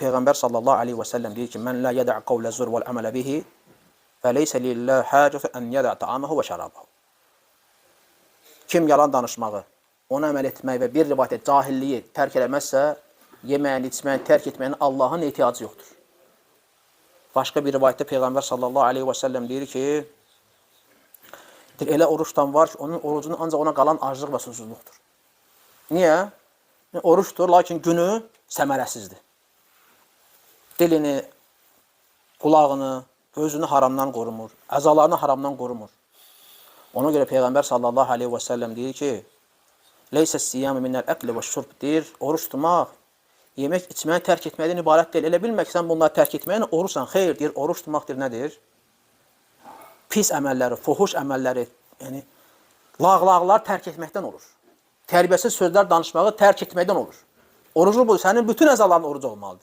Peygamber sallallahu aleyhi ve sellem deyir ki, "Men la yeda' kavle zur vel amele bihi, feleyse lillahi hacatu en yeda' ta'amahu ve şarabahu." Kim yalan danışmağı, ona əməl etmək və bir rivayətə cahilliyi tərk eləməzsə, yeməyin, içməyin, tərk etməyin Allahın ehtiyacı yoxdur. Başqa bir rivayətdə Peyğəmbər sallallahu aleyhi və səlləm deyir ki, elə oruç tutan var ki, onun orucunu ancaq ona qalan aclıq və susuzluqdur. Niyə? Oruçdur, lakin günü səmərəsizdir. Dilini, qulağını, gözünü haramdan qorumur, əzalarını haramdan qorumur. Ona görə Peyğəmbər sallallahu aleyhi və səlləm deyir ki, Leysə siyamu minəl əkli və şurb deyir, oruç tutmaq, yemək içməyi tərk etməkdən ibarət deyil. Elə bilmə ki, sən bunları tərk etməklə oruçsan. Xeyr, deyir, oruç tutmaq deyir, nədir? Pis əməlləri, fuhuş əməlləri, yəni lağlaqlar tərk etməkdən olur. Tərbiyəsiz sözlər danışmağı tərk etməkdən olur. Oruclu bu, sənin bütün əzaların oruc olmalıdır.